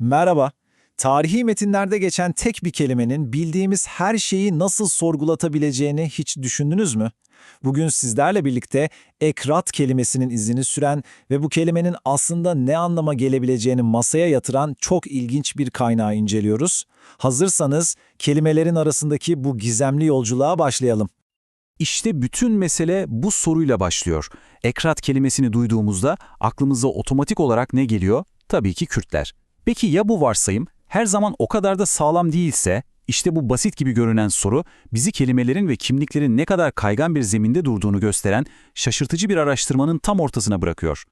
Merhaba. Tarihi metinlerde geçen tek bir kelimenin bildiğimiz her şeyi nasıl sorgulatabileceğini hiç düşündünüz mü? Bugün sizlerle birlikte ekrat kelimesinin izini süren ve bu kelimenin aslında ne anlama gelebileceğini masaya yatıran çok ilginç bir kaynağı inceliyoruz. Hazırsanız kelimelerin arasındaki bu gizemli yolculuğa başlayalım. İşte bütün mesele bu soruyla başlıyor. Ekrat kelimesini duyduğumuzda aklımıza otomatik olarak ne geliyor? Tabii ki Kürtler. Peki ya bu varsayım her zaman o kadar da sağlam değilse? İşte bu basit gibi görünen soru bizi kelimelerin ve kimliklerin ne kadar kaygan bir zeminde durduğunu gösteren şaşırtıcı bir araştırmanın tam ortasına bırakıyor.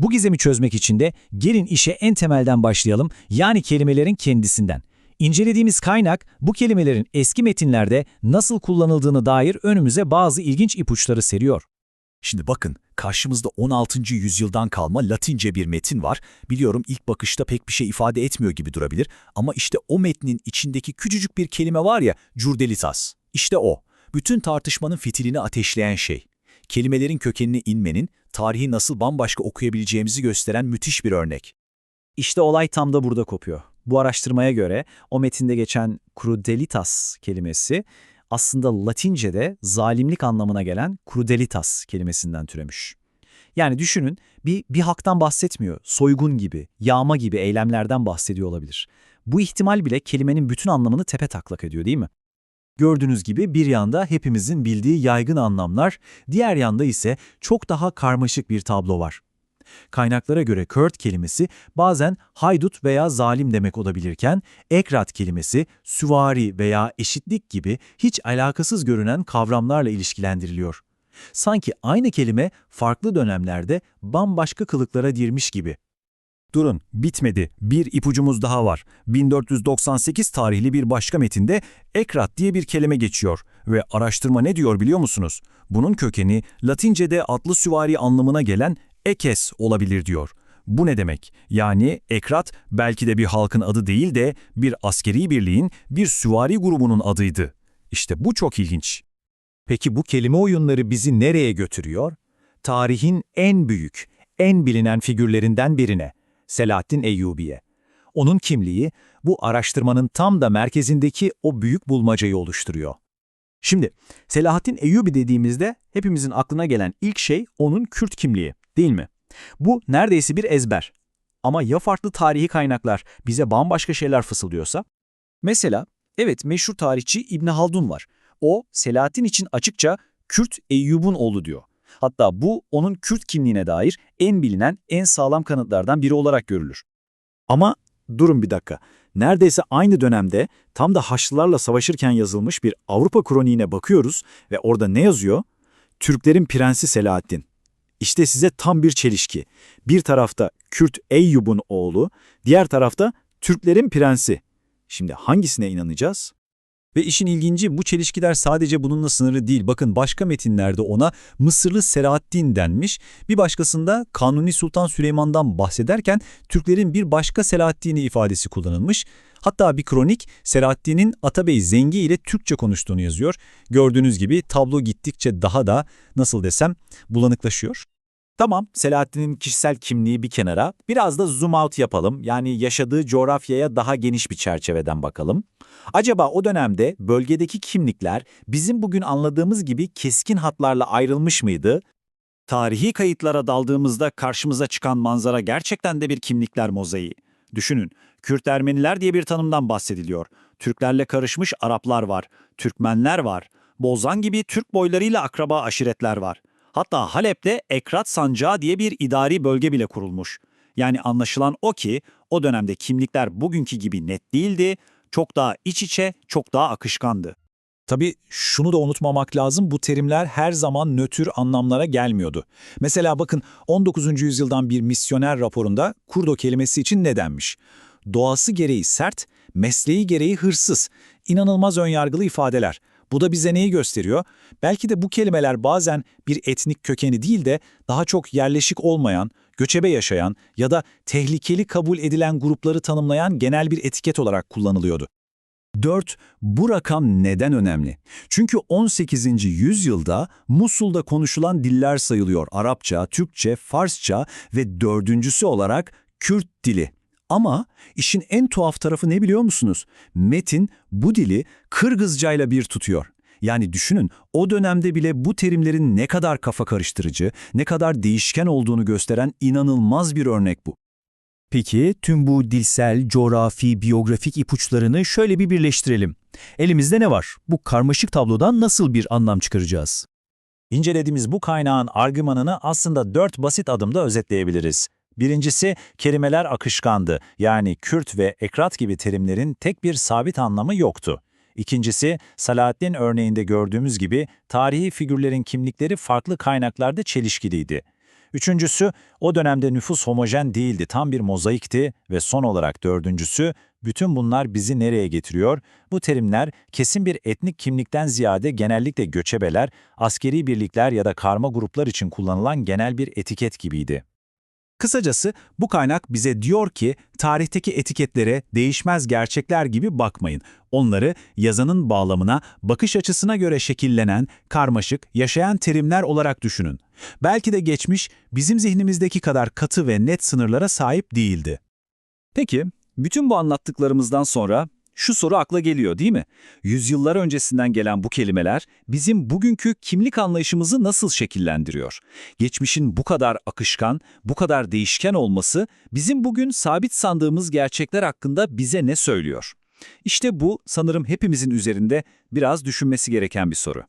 Bu gizemi çözmek için de gelin işe en temelden başlayalım, yani kelimelerin kendisinden. İncelediğimiz kaynak, bu kelimelerin eski metinlerde nasıl kullanıldığını dair önümüze bazı ilginç ipuçları seriyor. Şimdi bakın, karşımızda 16. yüzyıldan kalma Latince bir metin var. Biliyorum ilk bakışta pek bir şey ifade etmiyor gibi durabilir ama işte o metnin içindeki küçücük bir kelime var ya, curdelitas. İşte o. Bütün tartışmanın fitilini ateşleyen şey. Kelimelerin kökenine inmenin, tarihi nasıl bambaşka okuyabileceğimizi gösteren müthiş bir örnek. İşte olay tam da burada kopuyor. Bu araştırmaya göre o metinde geçen crudelitas kelimesi aslında Latince'de zalimlik anlamına gelen crudelitas kelimesinden türemiş. Yani düşünün bir, bir haktan bahsetmiyor, soygun gibi, yağma gibi eylemlerden bahsediyor olabilir. Bu ihtimal bile kelimenin bütün anlamını tepe taklak ediyor değil mi? Gördüğünüz gibi bir yanda hepimizin bildiği yaygın anlamlar, diğer yanda ise çok daha karmaşık bir tablo var. Kaynaklara göre Kürt kelimesi bazen haydut veya zalim demek olabilirken, ekrat kelimesi süvari veya eşitlik gibi hiç alakasız görünen kavramlarla ilişkilendiriliyor. Sanki aynı kelime farklı dönemlerde bambaşka kılıklara girmiş gibi. Durun, bitmedi. Bir ipucumuz daha var. 1498 tarihli bir başka metinde ekrat diye bir kelime geçiyor ve araştırma ne diyor biliyor musunuz? Bunun kökeni Latince'de atlı süvari anlamına gelen ekes olabilir diyor. Bu ne demek? Yani ekrat belki de bir halkın adı değil de bir askeri birliğin, bir süvari grubunun adıydı. İşte bu çok ilginç. Peki bu kelime oyunları bizi nereye götürüyor? Tarihin en büyük, en bilinen figürlerinden birine, Selahaddin Eyyubi'ye. Onun kimliği bu araştırmanın tam da merkezindeki o büyük bulmacayı oluşturuyor. Şimdi Selahaddin Eyyubi dediğimizde hepimizin aklına gelen ilk şey onun Kürt kimliği, değil mi? Bu neredeyse bir ezber. Ama ya farklı tarihi kaynaklar bize bambaşka şeyler fısıldıyorsa? Mesela, evet meşhur tarihçi İbn Haldun var. O, Selahaddin için açıkça Kürt Eyyub'un oğlu diyor. Hatta bu onun Kürt kimliğine dair en bilinen, en sağlam kanıtlardan biri olarak görülür. Ama durun bir dakika. Neredeyse aynı dönemde tam da Haçlılarla savaşırken yazılmış bir Avrupa kroniğine bakıyoruz ve orada ne yazıyor? Türklerin prensi Selahaddin. İşte size tam bir çelişki. Bir tarafta Kürt Eyyub'un oğlu, diğer tarafta Türklerin prensi. Şimdi hangisine inanacağız? Ve işin ilginci bu çelişkiler sadece bununla sınırlı değil. Bakın başka metinlerde ona Mısırlı Selahaddin denmiş. Bir başkasında Kanuni Sultan Süleyman'dan bahsederken Türklerin bir başka Selahaddin'i ifadesi kullanılmış. Hatta bir kronik Selahaddin'in Atabey Zengi ile Türkçe konuştuğunu yazıyor. Gördüğünüz gibi tablo gittikçe daha da nasıl desem bulanıklaşıyor. Tamam, Selahaddin'in kişisel kimliği bir kenara. Biraz da zoom out yapalım. Yani yaşadığı coğrafyaya daha geniş bir çerçeveden bakalım. Acaba o dönemde bölgedeki kimlikler bizim bugün anladığımız gibi keskin hatlarla ayrılmış mıydı? Tarihi kayıtlara daldığımızda karşımıza çıkan manzara gerçekten de bir kimlikler mozaiği. Düşünün, Kürt Ermeniler diye bir tanımdan bahsediliyor. Türklerle karışmış Araplar var, Türkmenler var, Bozan gibi Türk boylarıyla akraba aşiretler var. Hatta Halep'te Ekrat Sancağı diye bir idari bölge bile kurulmuş. Yani anlaşılan o ki o dönemde kimlikler bugünkü gibi net değildi, çok daha iç içe, çok daha akışkandı. Tabii şunu da unutmamak lazım, bu terimler her zaman nötr anlamlara gelmiyordu. Mesela bakın 19. yüzyıldan bir misyoner raporunda kurdo kelimesi için ne denmiş? Doğası gereği sert, mesleği gereği hırsız, inanılmaz önyargılı ifadeler. Bu da bize neyi gösteriyor? Belki de bu kelimeler bazen bir etnik kökeni değil de daha çok yerleşik olmayan, göçebe yaşayan ya da tehlikeli kabul edilen grupları tanımlayan genel bir etiket olarak kullanılıyordu. 4. Bu rakam neden önemli? Çünkü 18. yüzyılda Musul'da konuşulan diller sayılıyor. Arapça, Türkçe, Farsça ve dördüncüsü olarak Kürt dili. Ama işin en tuhaf tarafı ne biliyor musunuz? Metin bu dili Kırgızcayla bir tutuyor. Yani düşünün o dönemde bile bu terimlerin ne kadar kafa karıştırıcı, ne kadar değişken olduğunu gösteren inanılmaz bir örnek bu. Peki tüm bu dilsel, coğrafi, biyografik ipuçlarını şöyle bir birleştirelim. Elimizde ne var? Bu karmaşık tablodan nasıl bir anlam çıkaracağız? İncelediğimiz bu kaynağın argümanını aslında dört basit adımda özetleyebiliriz. Birincisi, kelimeler akışkandı. Yani Kürt ve Ekrat gibi terimlerin tek bir sabit anlamı yoktu. İkincisi, Salahaddin örneğinde gördüğümüz gibi tarihi figürlerin kimlikleri farklı kaynaklarda çelişkiliydi. Üçüncüsü, o dönemde nüfus homojen değildi, tam bir mozaikti ve son olarak dördüncüsü, bütün bunlar bizi nereye getiriyor? Bu terimler kesin bir etnik kimlikten ziyade genellikle göçebeler, askeri birlikler ya da karma gruplar için kullanılan genel bir etiket gibiydi. Kısacası bu kaynak bize diyor ki tarihteki etiketlere değişmez gerçekler gibi bakmayın. Onları yazanın bağlamına, bakış açısına göre şekillenen, karmaşık, yaşayan terimler olarak düşünün. Belki de geçmiş bizim zihnimizdeki kadar katı ve net sınırlara sahip değildi. Peki, bütün bu anlattıklarımızdan sonra şu soru akla geliyor değil mi? Yüzyıllar öncesinden gelen bu kelimeler bizim bugünkü kimlik anlayışımızı nasıl şekillendiriyor? Geçmişin bu kadar akışkan, bu kadar değişken olması bizim bugün sabit sandığımız gerçekler hakkında bize ne söylüyor? İşte bu sanırım hepimizin üzerinde biraz düşünmesi gereken bir soru.